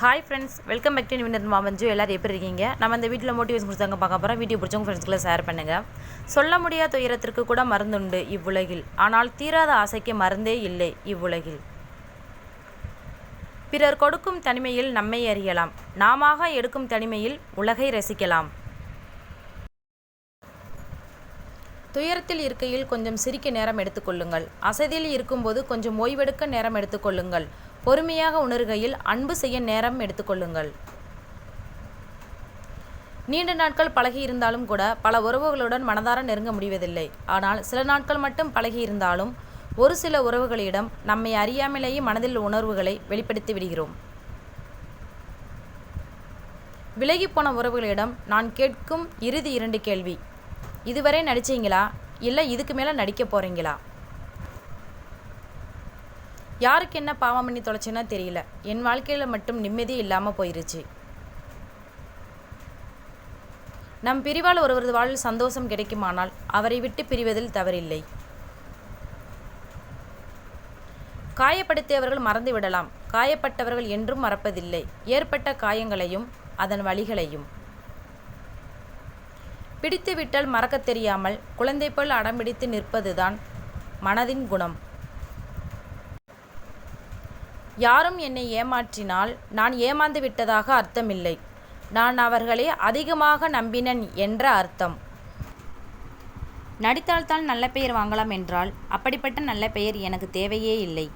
Hi friends welcome back to நிவினர் மாமஞ்சு எல்லோரும் எப்படி இருக்கீங்க? நம்ம இந்த வீட்டில் மோட்டிவேஷன் கொடுத்தாங்க பார்க்க போகிறோம் வீடியோ பிடிச்சவங்க ஃப்ரெண்ட்ஸ்க்குள்ள ஷேர் பண்ணுங்கள் சொல்ல முடியாத துயரத்திற்கு கூட மருந்துண்டு இவ்வுலகில். ஆனால் தீராத ஆசைக்கு மருந்தே இல்லை இவ்வுலகில். பிறர் கொடுக்கும் தனிமையில் நம்மை அறியலாம். நாமாக எடுக்கும் தனிமையில் உலகை ரசிக்கலாம். துயரத்தில் இருக்கையில் கொஞ்சம் சிரிக்க நேரம் எடுத்துக்கொள்ளுங்கள் அசதியில் இருக்கும்போது கொஞ்சம் ஓய்வெடுக்க நேரம் எடுத்துக்கொள்ளுங்கள் பொறுமையாக உணர்கையில் அன்பு செய்ய நேரம் எடுத்துக்கொள்ளுங்கள் நீண்ட நாட்கள் பழகி இருந்தாலும் கூட பல உறவுகளுடன் மனதார நெருங்க முடிவதில்லை. ஆனால் சில நாட்கள் மட்டும் பழகி இருந்தாலும் ஒரு சில உறவுகளிடம் நம்மை அறியாமலேயே மனதில் உணர்வுகளை வெளிப்படுத்தி விடுகிறோம். விலகி போன உறவுகளிடம் நான் கேட்கும் இறுதி இரண்டு கேள்வி. இதுவரை நடிச்சீங்களா? இல்லை இதுக்கு மேலே நடிக்க போகிறீங்களா யாருக்கு என்ன பாவம் பண்ணி தொலைச்சேன்னா தெரியல. என் வாழ்க்கையில் மட்டும் நிம்மதி இல்லாமல் போயிருச்சு. நம் பிரிவால் ஒருவரது வாழ்வில் சந்தோஷம் கிடைக்குமானால் அவரை விட்டு பிரிவதில் தவறில்லை. காயப்படுத்தியவர்கள் மறந்து விடலாம். காயப்பட்டவர்கள் என்றும் மறப்பதில்லை. ஏற்பட்ட காயங்களையும் அதன் வழிகளையும். பிடித்துவிட்டால் மறக்கத் தெரியாமல் குழந்தை போல் அடம்பிடித்து நிற்பதுதான் மனதின் குணம். யாரும் என்னை ஏமாற்றினால் நான் ஏமாந்து விட்டதாக அர்த்தமில்லை. நான் அவர்களை அதிகமாக நம்பினன் என்ற அர்த்தம். நடித்தால்தான் நல்ல பெயர் வாங்கலாம் என்றால் அப்படிப்பட்ட நல்ல பெயர் எனக்கு தேவையே இல்லை.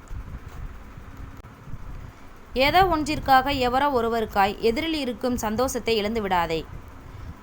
ஏதோ ஒன்றிற்காக எவரோ ஒருவருக்காய் எதிரில் இருக்கும் சந்தோஷத்தை இழந்து விடாதே